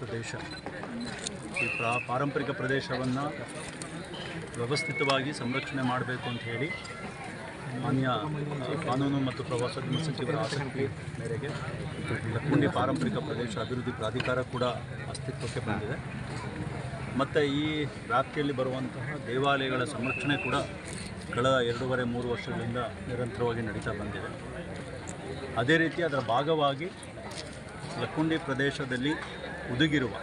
ಪ್ರದೇಶ. ಈ ಪ್ರಾ, ಪಾರಂಪರಿಕ ಪ್ರದೇಶವನ್ನು ವ್ಯವಸ್ಥಿತವಾಗಿ ಸಂರಕ್ಷಣೆ ಮಾಡಬೇಕು ಅಂತ ಹೇಳಿ ಮಾನ್ಯ ಕಾನೂನು ಮತ್ತು ಪ್ರವಾಸೋದ್ಯಮ ಸಚಿವರ ಆಸಕ್ತಿ ಮೇರೆಗೆ ಲಕ್ಕುಂಡಿ ಪಾರಂಪರಿಕ ಪ್ರದೇಶ ಅಭಿವೃದ್ಧಿ ಪ್ರಾಧಿಕಾರ ಕೂಡ ಅಸ್ತಿತ್ವಕ್ಕೆ ಬಂದಿದೆ. ಮತ್ತು ಈ ವ್ಯಾಪ್ತಿಯಲ್ಲಿ ಬರುವಂತಹ ದೇವಾಲಯಗಳ ಸಂರಕ್ಷಣೆ ಕೂಡ ಕಳೆದ ಎರಡೂವರೆ, ಮೂರು ವರ್ಷಗಳಿಂದ ನಿರಂತರವಾಗಿ ನಡೀತಾ ಬಂದಿದೆ. ಅದೇ ರೀತಿ ಅದರ ಭಾಗವಾಗಿ ಲಕ್ಕುಂಡಿ ಪ್ರದೇಶದಲ್ಲಿ ಹುದುಗಿರುವ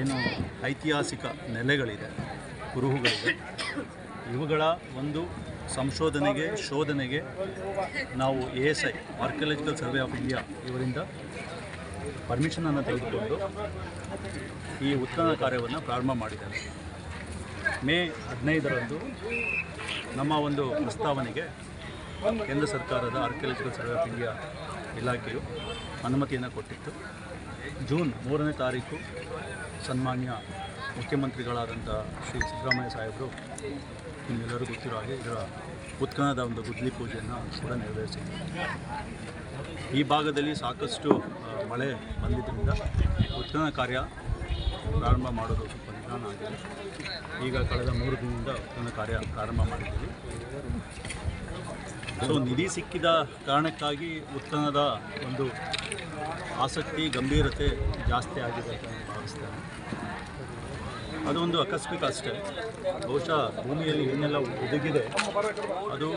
ಏನು ಐತಿಹಾಸಿಕ ನೆಲೆಗಳಿದೆ, ಕುರುಹುಗಳಿದೆ. ಇವುಗಳ ಒಂದು ಸಂಶೋಧನೆಗೆ, ಶೋಧನೆಗೆ ನಾವು A S I archaeological survey of India ಇವರಿಂದ ಪರ್ಮಿಷನನ್ನು ತೆಗೆದುಕೊಂಡು ಈ ಉತ್ಖನನ ಕಾರ್ಯವನ್ನು ಪ್ರಾರಂಭ ಮಾಡಿದ್ದೇವೆ. ಮೇ ಹದಿನೈದರಂದು ನಮ್ಮ ಒಂದು ಪ್ರಸ್ತಾವನೆಗೆ ಕೇಂದ್ರ ಸರ್ಕಾರದ ಆರ್ಕಿಯಾಲಜಿಕಲ್ ಸರ್ವೆ ಆಫ್ ಇಂಡಿಯಾ ಇಲಾಖೆಯು ಅನುಮತಿಯನ್ನು ಕೊಟ್ಟಿತ್ತು. ಜೂನ್ ಮೂರನೇ ತಾರೀಕು ಸನ್ಮಾನ್ಯ ಮುಖ್ಯಮಂತ್ರಿಗಳಾದಂಥ ಶ್ರೀ ಸಿದ್ದರಾಮಯ್ಯ ಸಾಹೇಬರು ನಿಮ್ಮೆಲ್ಲರೂ ಗೊತ್ತಿರೋ ಹಾಗೆ ಇದರ ಉತ್ಖನದ ಒಂದು ಗುದ್ಲಿ ಪೂಜೆಯನ್ನು ಕೂಡ ನೆರವೇರಿಸಿದ್ದಾರೆ ಈ ಭಾಗದಲ್ಲಿ ಸಾಕಷ್ಟು ಮಳೆ ಬಂದಿದ್ದರಿಂದ ಉತ್ಖನ ಕಾರ್ಯ ಪ್ರಾರಂಭ ಮಾಡೋದು ಸ್ವಲ್ಪ ನಿಧಾನ ಆಗಿದೆ. ಈಗ ಕಳೆದ ಮೂರು ದಿನದಿಂದ ಉತ್ಖನ ಕಾರ್ಯ ಪ್ರಾರಂಭ ಮಾಡಿದ್ದೀವಿ. ಸೊ ನಿಧಿ ಸಿಕ್ಕಿದ ಕಾರಣಕ್ಕಾಗಿ ಉತ್ಖನದ ಒಂದು ಆಸಕ್ತಿ, ಗಂಭೀರತೆ ಜಾಸ್ತಿ ಆಗಿದೆ ಅಂತ ನಾನು ಭಾವಿಸ್ತೇನೆ. ಅದೊಂದು ಆಕಸ್ಮಿಕ ಅಷ್ಟೇ. ಬಹುಶಃ ಭೂಮಿಯಲ್ಲಿ ಏನೆಲ್ಲ ಒದಗಿದೆ. ಅದು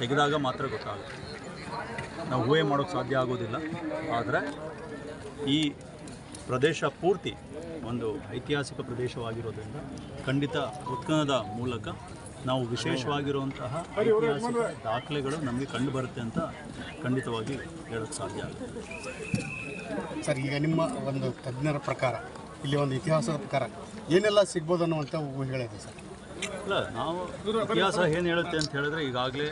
ತೆಗೆದಾಗ ಮಾತ್ರ ಗೊತ್ತಾಗುತ್ತೆ. ನಾವು ಊಹೆ ಮಾಡೋಕ್ಕೆ ಸಾಧ್ಯ ಆಗೋದಿಲ್ಲ. ಆದರೆ ಈ ಪ್ರದೇಶ ಪೂರ್ತಿ ಒಂದು ಐತಿಹಾಸಿಕ ಪ್ರದೇಶವಾಗಿರೋದ್ರಿಂದ ಖಂಡಿತ ಉತ್ಖನದ ಮೂಲಕ ನಾವು ವಿಶೇಷವಾಗಿರುವಂತಹ ಐತಿಹಾಸಿಕ ದಾಖಲೆಗಳು ನಮಗೆ ಕಂಡು ಬರುತ್ತೆ ಅಂತ ಖಂಡಿತವಾಗಿ ಹೇಳೋಕ್ಕೆ ಸಾಧ್ಯ ಆಗುತ್ತೆ. ಸರ್ ಈಗ ನಿಮ್ಮ ಒಂದು ತಜ್ಞರ ಪ್ರಕಾರ ಇಲ್ಲಿ ಒಂದು ಇತಿಹಾಸದ ಪ್ರಕಾರ ಏನೆಲ್ಲ ಸಿಗ್ಬೋದು ಅನ್ನುವಂಥ ಹೇಳಿದೆ ಸರ್. ಇಲ್ಲ ನಾವು ಇತಿಹಾಸ ಏನು ಹೇಳುತ್ತೆ ಅಂತ ಹೇಳಿದ್ರೆ ಈಗಾಗಲೇ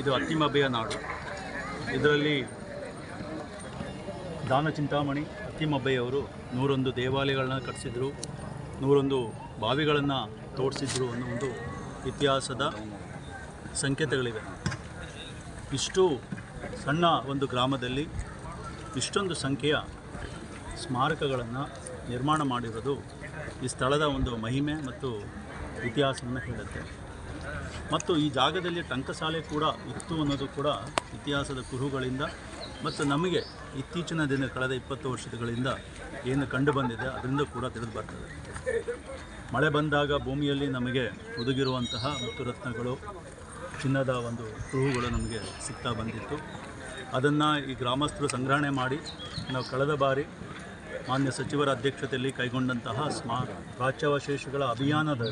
ಇದು ಅತ್ತಿಮಬ್ಬೆಯ ನಾಡು. ಇದರಲ್ಲಿ ದಾನ ಚಿಂತಾಮಣಿ ಅತ್ತಿಮಬ್ಬೆಯವರು ನೂರೊಂದು ದೇವಾಲಯಗಳನ್ನ ಕಟ್ಟಿಸಿದ್ರು ನೂರೊಂದು ಬಾವಿಗಳನ್ನು ತೋರಿಸಿದ್ರು ಅನ್ನೋ ಒಂದು ಇತಿಹಾಸದ ಸಂಕೇತಗಳಿವೆ. ಇಷ್ಟು ಸಣ್ಣ ಒಂದು ಗ್ರಾಮದಲ್ಲಿ ಇಷ್ಟೊಂದು ಸಂಖ್ಯೆಯ ಸ್ಮಾರಕಗಳನ್ನು ನಿರ್ಮಾಣ ಮಾಡಿರೋದು ಈ ಸ್ಥಳದ ಒಂದು ಮಹಿಮೆ ಮತ್ತು ಇತಿಹಾಸವನ್ನು ಹೇಳುತ್ತೆ. ಮತ್ತು ಈ ಜಾಗದಲ್ಲಿ ಟಂಕಸಾಲೆ ಕೂಡ ಇತ್ತು ಅನ್ನೋದು ಕೂಡ ಇತಿಹಾಸದ ಕುರುಹುಗಳಿಂದ ಮತ್ತು ನಮಗೆ ಇತ್ತೀಚಿನ ದಿನ ಕಳೆದ ಇಪ್ಪತ್ತು ವರ್ಷಗಳಿಂದ ಏನು ಕಂಡು ಬಂದಿದೆ, ಅದರಿಂದ ಕೂಡ ತಿಳಿದು ಬರ್ತದೆ. ಮಳೆ ಬಂದಾಗ ಭೂಮಿಯಲ್ಲಿ ನಮಗೆ ಒದಗಿರುವಂತಹ ಮುತ್ತುರತ್ನಗಳು ಚಿನ್ನದ ಒಂದು ಕುರುಹುಗಳು ನಮಗೆ ಸಿಗ್ತಾ ಬಂದಿತ್ತು. ಅದನ್ನು ಈ ಗ್ರಾಮಸ್ಥರು ಸಂಗ್ರಹಣೆ ಮಾಡಿ, ನಾವು ಕಳೆದ ಬಾರಿ ಮಾನ್ಯ ಸಚಿವರ ಅಧ್ಯಕ್ಷತೆಯಲ್ಲಿ ಕೈಗೊಂಡಂತಹ ಸ್ಮಾ ಪ್ರಾಚ್ಯಾವಶೇಷಗಳ ಅಭಿಯಾನದ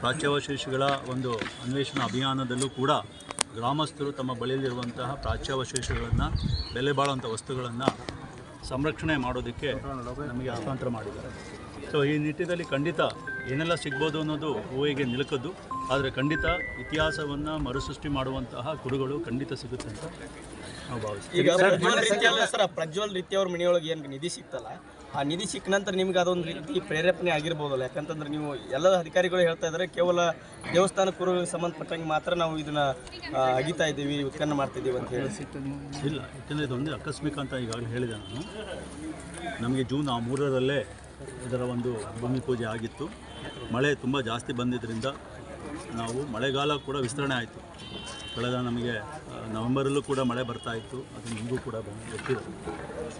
ಪ್ರಾಚ್ಯಾವಶೇಷಗಳ ಒಂದು ಅನ್ವೇಷಣಾ ಅಭಿಯಾನದಲ್ಲೂ ಕೂಡ ಗ್ರಾಮಸ್ಥರು ತಮ್ಮ ಬಳಿಯಲ್ಲಿರುವಂತಹ ಪ್ರಾಚ್ಯಾವಶೇಷಗಳನ್ನು ಬೆಲೆ ಬಾಳುವಂಥ ವಸ್ತುಗಳನ್ನು ಸಂರಕ್ಷಣೆ ಮಾಡೋದಕ್ಕೆ ನಮಗೆ ಹಸ್ತಾಂತರ ಮಾಡಿದ್ದಾರೆ. ಸೊ ಈ ನಿಟ್ಟಿನಲ್ಲಿ ಖಂಡಿತ ಏನೆಲ್ಲ ಸಿಗ್ಬೋದು ಅನ್ನೋದು ಊಹೆಗೆ ನಿಲುಕದ್ದು ಆದರೆ ಖಂಡಿತ ಇತಿಹಾಸವನ್ನು ಮರುಸೃಷ್ಟಿ ಮಾಡುವಂತಹ ಕುರುಗಳು ಖಂಡಿತ ಸಿಗುತ್ತೆ ಅಂತ ನಾವು ಭಾವಿಸ್ತೀವಿ. ಈಗ ಪ್ರಜ್ವಲ್ ರೀತಿಯವ್ರ ಪ್ರಜ್ವಲ್ ರೀತಿ ಅವ್ರ ಮನೆಯೊಳಗೆ ಏನು ನಿಧಿ ಸಿಕ್ತಲ್ಲ ಆ ನಿಧಿ ಸಿಕ್ಕ ನಂತರ ನಿಮ್ಗೆ ಅದೊಂದು ರೀತಿ ಪ್ರೇರೇಪಣೆ ಆಗಿರ್ಬೋದಲ್ಲ. ಯಾಕಂತಂದ್ರೆ ನೀವು ಎಲ್ಲ ಅಧಿಕಾರಿಗಳು ಹೇಳ್ತಾ ಇದ್ದಾರೆ, ಕೇವಲ ದೇವಸ್ಥಾನ ಕುರುಗಳಿಗೆ ಸಂಬಂಧಪಟ್ಟಂಗೆ ಮಾತ್ರ ನಾವು ಇದನ್ನ ಅಗಿತಾ ಇದ್ದೀವಿ, ಉತ್ಪನ್ನ ಮಾಡ್ತಾ ಇದ್ದೀವಿ ಅಂತ ಹೇಳಿ. ಇಲ್ಲ, ಯಾಕಂದರೆ ಇದೊಂದು ಆಕಸ್ಮಿಕ ಅಂತ ಈಗಾಗಲೇ ಹೇಳಿದೆ ನಾನು. ನಮಗೆ ಜೂನ್ ಆ ಮೂರರಲ್ಲೇ ಇದರ ಒಂದು ಭೂಮಿ ಪೂಜೆ ಆಗಿತ್ತು. ಮಳೆ ತುಂಬ ಜಾಸ್ತಿ ಬಂದಿದ್ದರಿಂದ ನಾವು ಮಳೆಗಾಲ ಕೂಡ ವಿಸ್ತರಣೆ ಆಯಿತು. ಕಳೆದ ನಮಗೆ ನವೆಂಬರಲ್ಲೂ ಕೂಡ ಮಳೆ ಬರ್ತಾ ಇತ್ತು. ಅದು ನಿಮಗೂ ಕೂಡ ಗೊತ್ತಿದೆ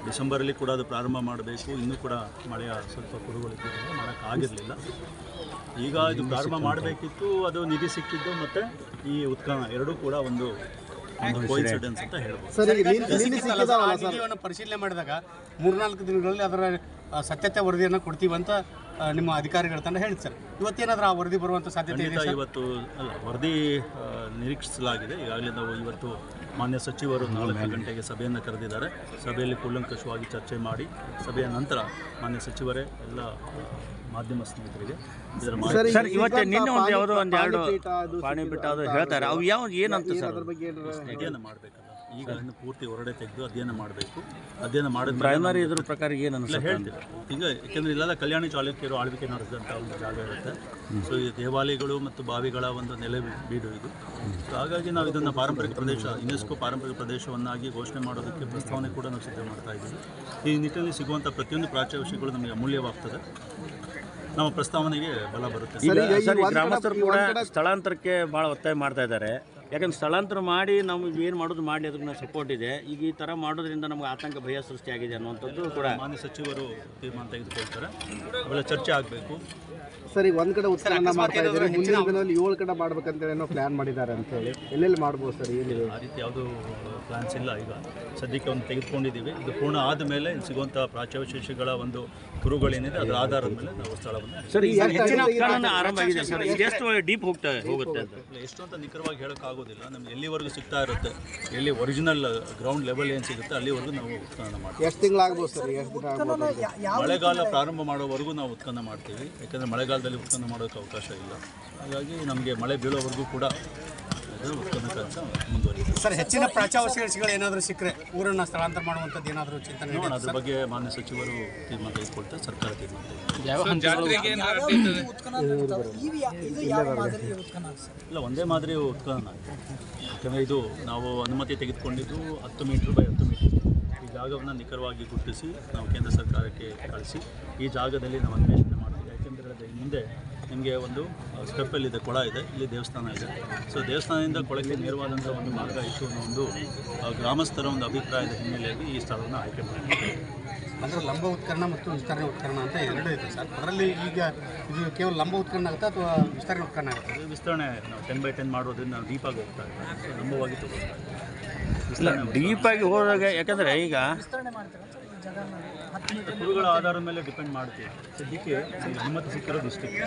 ಡಿಸೆಂಬರಲ್ಲಿ ಕೂಡ ಅದು ಪ್ರಾರಂಭ ಮಾಡಬೇಕು. ಇನ್ನೂ ಕೂಡ ಮಳೆಯ ಸ್ವಲ್ಪ ಕುರುಗಳಿದ್ದಿದ್ದರಿಂದ ಮಾಡೋಕ್ಕಾಗಿರಲಿಲ್ಲ. ಈಗ ಇದು ಪ್ರಾರಂಭ ಮಾಡಬೇಕಿತ್ತು. ಅದು ನಿಧಿ ಸಿಕ್ಕಿದ್ದು ಮತ್ತು ಈ ಉತ್ಖನ ಎರಡೂ ಕೂಡ ಒಂದು ಕೋಇನ್ಸಿಡೆನ್ಸ್ ಅಂತ ಹೇಳ್ಬೋದು. ಸರ್ ಈಗ ಆ ನಿಧಿಯನ್ನು ಪರಿಶೀಲನೆ ಮಾಡಿದಾಗ ಮೂರ್ನಾಲ್ಕು ದಿನಗಳಲ್ಲಿ ಅದರ ಸತ್ಯತೆ ವರದಿಯನ್ನು ಕೊಡ್ತೀವಿ ಅಂತ ನಿಮ್ಮ ಅಧಿಕಾರಿಗಳ ತಂಡ ಹೇಳಿದೆ ಸರ್. ಇವತ್ತೇನಾದರೂ ಆ ವರದಿ ಬರುವಂಥ ಸಾಧ್ಯತೆ ಇದೆ ಖಂಡಿತ ಇವತ್ತು ಅಲ್ಲ ವರದಿ ಆ, ನಿರೀಕ್ಷಿಸಲಾಗಿದೆ. ಈಗಾಗಲೇ ನಾವು ಇವತ್ತು ಮಾನ್ಯ ಸಚಿವರು ನಾಲ್ಕು ಗಂಟೆಗೆ ಸಭೆಯನ್ನು ಕರೆದಿದ್ದಾರೆ. ಸಭೆಯಲ್ಲಿ ಕೂಲಂಕಷವಾಗಿ ಚರ್ಚೆ ಮಾಡಿ ಸಭೆಯ ನಂತರ ಮಾನ್ಯ ಸಚಿವರೇ ಎಲ್ಲ ಆ, ಮಾಧ್ಯಮ ಸ್ನೇಹಿತರಿಗೆ ಇದರ ಮಾಹಿತಿ ಸರ್ ಇವತ್ತು ನಿನ್ನೆ ಒಂದು ಯಾವುದೋ ಒಂದು ಎರಡು ಪಾಣಿ ಬಿಟ್ಟು ಅದು ಹೇಳ್ತಾರೆ. ಅವು ಯಾವ ಏನಂತ ಸರ್? ಅಧ್ಯಯನ ಮಾಡಬೇಕಲ್ಲ ಈಗ ಪೂರ್ತಿ ಹೊರಡೆ ತೆಗೆದು ಅಧ್ಯಯನ ಮಾಡಬೇಕು. ಅಧ್ಯಯನ ಮಾಡಿದ ಪ್ರೈಮರಿ ಇದ್ರ ಪ್ರಕಾರ ಏನು ಅನ್ನಿಸ್ತಾ ಹೇಳ್ತೀವಿ ಈಗ ಯಾಕೆಂದರೆ ಇಲ್ಲೆಲ್ಲ ಕಲ್ಯಾಣಿ ಚಾಲುಕ್ಯರು ಆಳ್ವಿಕೆ ನಡೆಸಿದಂಥ ಒಂದು ಜಾಗ ಇರುತ್ತೆ. ಸೊ ಈ ದೇವಾಲಯಗಳು ಮತ್ತು ಬಾವಿಗಳ ಒಂದು ನೆಲೆ ಬೀಡು ಇದು. ಸೊ ಹಾಗಾಗಿ ನಾವು ಇದನ್ನು ಪಾರಂಪರಿಕ ಪ್ರದೇಶ ಯುನೆಸ್ಕೋ ಪಾರಂಪರಿಕ ಪ್ರದೇಶವನ್ನಾಗಿ ಘೋಷಣೆ ಮಾಡೋದಕ್ಕೆ ಪ್ರಸ್ತಾವನೆ ಕೂಡ ನಾವು ಸಿದ್ಧ ಮಾಡ್ತಾ ಇದ್ದೀವಿ. ಈ ನಿಟ್ಟಿನಲ್ಲಿ ಸಿಗುವಂಥ ಪ್ರತಿಯೊಂದು ಪ್ರಾಚ್ಯ ವಿಷಯಗಳು ನಮಗೆ ಅಮೂಲ್ಯವಾಗ್ತದೆ. ನಮ್ಮ ಪ್ರಸ್ತಾವನೆಗೆ ಬಲ ಬರುತ್ತೆ. ಗ್ರಾಮಸ್ಥರು ಕೂಡ ಸ್ಥಳಾಂತರಕ್ಕೆ ಭಾಳ ಒತ್ತಾಯ ಮಾಡ್ತಾ ಇದ್ದಾರೆ. ಯಾಕಂದ್ರೆ ಸ್ಥಳಾಂತರ ಮಾಡಿ ನಮ್ಗೆ ಏನು ಮಾಡೋದು ಮಾಡಲಿ, ಅದಕ್ಕೆ ನಾವು ಸಪೋರ್ಟ್ ಇದೆ. ಈಗ ಈ ಥರ ಮಾಡೋದ್ರಿಂದ ನಮ್ಗೆ ಆತಂಕ, ಭಯ ಸೃಷ್ಟಿಯಾಗಿದೆ ಅನ್ನುವಂಥದ್ದು ಕೂಡ ಮಾನ್ಯ ಸಚಿವರು ತೀರ್ಮಾನ ತೆಗೆದುಕೊಳ್ತಾರೆ. ಅವೆಲ್ಲ ಚರ್ಚೆ ಆಗಬೇಕು. ಸರ್ ಈಗ ಒಂದ್ ಕಡೆ ಉತ್ಖನನ ಮಾಡ್ತಾ ಇದ್ದಾರೆ ಮುಂದಿನ ದಿನದಲ್ಲಿ ಏಳು ಕಡೆ ಮಾಡ್ಬೇಕಂತೇಳಿ ಏನೋ ಪ್ಲಾನ್ ಮಾಡಿದ್ದಾರೆ ಅಂತ ಹೇಳಿ. ಎಲ್ಲೆಲ್ಲಿ ಮಾಡ್ಬೋದು ಸರ್ ಏನಿದೆ ಆ ರೀತಿ ಯಾವುದೂ ಪ್ಲಾನ್ಸ್ ಇಲ್ಲ ಈಗ. ಸದ್ಯಕ್ಕೆ ಒಂದು ತೆಗೆದುಕೊಂಡಿದ್ದೀವಿ. ಇದು ಪೂರ್ಣ ಆದ ಮೇಲೆ ಸಿಗುವಂಥ ಪ್ರಾಚ್ಯವಶೇಷಗಳ ಒಂದು ಕುರುಗಳೇನಿದೆ ಅದರ ಆಧಾರದ ಮೇಲೆ ನಾವು ಸ್ಥಳವನ್ನು ಸರ್ ಈಗ ಉತ್ಖನನ ಆರಂಭ ಆಗಿದೆ ಸರ್. ಇದೆಷ್ಟು ಡೀಪ್ ಹೋಗ್ತಾ ಹೋಗುತ್ತೆ ಅಂತ? ಎಷ್ಟು ಅಂತ ನಿಖರವಾಗಿ ಹೇಳೋಕ್ಕಾಗೋದಿಲ್ಲ. ನಮ್ಗೆ ಎಲ್ಲಿವರೆಗೂ ಸಿಗ್ತಾ ಇರುತ್ತೆ ಎಲ್ಲಿ ಒರಿಜಿನಲ್ ಗ್ರೌಂಡ್ ಲೆವೆಲ್ ಏನ್ ಸಿಗುತ್ತೆ ಅಲ್ಲಿವರೆಗೂ ನಾವು ಉತ್ಖನನ ಮಾಡ್ತೀವಿ. ಎಷ್ಟು ತಿಂಗಳಾಗ್ಬೋದು ಸರ್ ಎಷ್ಟು ಮಳೆಗಾಲ ಪ್ರಾರಂಭ ಮಾಡೋವರೆಗೂ ನಾವು ಉತ್ಖನನ ಮಾಡ್ತೀವಿ. ಯಾಕಂದರೆ ಮಳೆಗಾಲದಲ್ಲಿ ಉತ್ಪನ್ನ ಮಾಡೋಕ್ಕೆ ಅವಕಾಶ ಇಲ್ಲ. ಹಾಗಾಗಿ ನಮಗೆ ಮಳೆ ಬೀಳೋವರೆಗೂ ಕೂಡ ಕೆಲಸ ಮುಂದುವರಿಯುತ್ತೆ. ಸರ್ ಹೆಚ್ಚಿನ ಪ್ರಾಚ್ಯಾವಶೇಷಗಳು ಏನಾದರೂ ಸಿಕ್ಕರೆ ಊರನ್ನು ಸ್ಥಳಾಂತರ ಮಾಡುವಂಥದ್ದು ಏನಾದರೂ ಚಿಂತನೆ ನೋಡೋಣ ಅದ್ರ ಬಗ್ಗೆ ಮಾನ್ಯ ಸಚಿವರು ತೀರ್ಮಾನ ತೆಗೆದುಕೊಳ್ತಾರೆ ಸರ್ಕಾರ ತೀರ್ಮಾನ. ಇಲ್ಲ ಒಂದೇ ಮಾದರಿ ಉತ್ಖನನ ಯಾಕಂದರೆ ಇದು ನಾವು ಅನುಮತಿ ತೆಗೆದುಕೊಂಡಿದ್ದು ಹತ್ತು ಮೀಟ್ರ್ ಬೈ ಹತ್ತು ಮೀಟ್ರ್. ಈ ಜಾಗವನ್ನು ನಿಖರವಾಗಿ ಗುರುತಿಸಿ ನಾವು ಕೇಂದ್ರ ಸರ್ಕಾರಕ್ಕೆ ಕಳಿಸಿ ಈ ಜಾಗದಲ್ಲಿ ನಾವು ಅನ್ವೇಷಣೆ ಅದು ಮುಂದೆ ನಿಮಗೆ ಒಂದು ಸ್ಟೆಪ್ಪಲ್ಲಿದೆ ಕೊಳ ಇದೆ ಇಲ್ಲಿ ದೇವಸ್ಥಾನ ಇದೆ. ಸೊ ದೇವಸ್ಥಾನದಿಂದ ಕೊಳಕ್ಕೆ ನೇರವಾದಂಥ ಒಂದು ಮಾರ್ಗ ಇತ್ತು ಅನ್ನೋ ಒಂದು ಗ್ರಾಮಸ್ಥರ ಒಂದು ಅಭಿಪ್ರಾಯದ ಹಿನ್ನೆಲೆಯಲ್ಲಿ ಈ ಸ್ಥಳವನ್ನು ಆಯ್ಕೆ ಮಾಡಿದ್ದೀವಿ ಅಂದರೆ ಲಂಬ ಉತ್ಕರ್ಣ ಮತ್ತು ವಿಸ್ತರಣೆ ಉತ್ಕರ್ಣ ಅಂತ ಎರಡು ಇದೆ ಸರ್. ಅದರಲ್ಲಿ ಈಗ ಇದು ಕೇವಲ ಲಂಬ ಉತ್ಕರ್ಣ ಆಗುತ್ತಾ ಅಥವಾ ವಿಸ್ತರಣೆ ಉತ್ಕರ್ಣ ಆಗುತ್ತೆ? ವಿಸ್ತರಣೆ ನಾವು ಟೆನ್ ಬೈ ಟೆನ್ ಮಾಡೋದ್ರಿಂದ ನಾವು ಡೀಪಾಗಿ ಹೋಗ್ತಾ ಲಂಬವಾಗಿ ತಗೋತಾ ಇದ್ದೀವಿ. ಇಲ್ಲ ಡೀಪಾಗಿ ಹೋದಾಗ ಯಾಕಂದರೆ ಈಗ ಕುರುಗಳ ಆಧಾರದ ಮೇಲೆ ಡಿಪೆಂಡ್ ಮಾಡ್ತೀವಿ ಸದ್ಯಕ್ಕೆ ಅನುಮತಿ ಸಿಕ್ಕಿರೋದು ಇಷ್ಟಕ್ಕೆ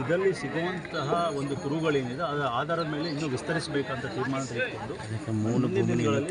ಇದರಲ್ಲಿ ಸಿಗುವಂತಹ ಒಂದು ಕುರುಗಳೇನಿದೆ ಅದರ ಆಧಾರದ ಮೇಲೆ ಇನ್ನೂ ವಿಸ್ತರಿಸಬೇಕಂತ ತೀರ್ಮಾನ ತೆಗೆದುಕೊಂಡು ಮುಂದಿನ ದಿನಗಳಲ್ಲಿ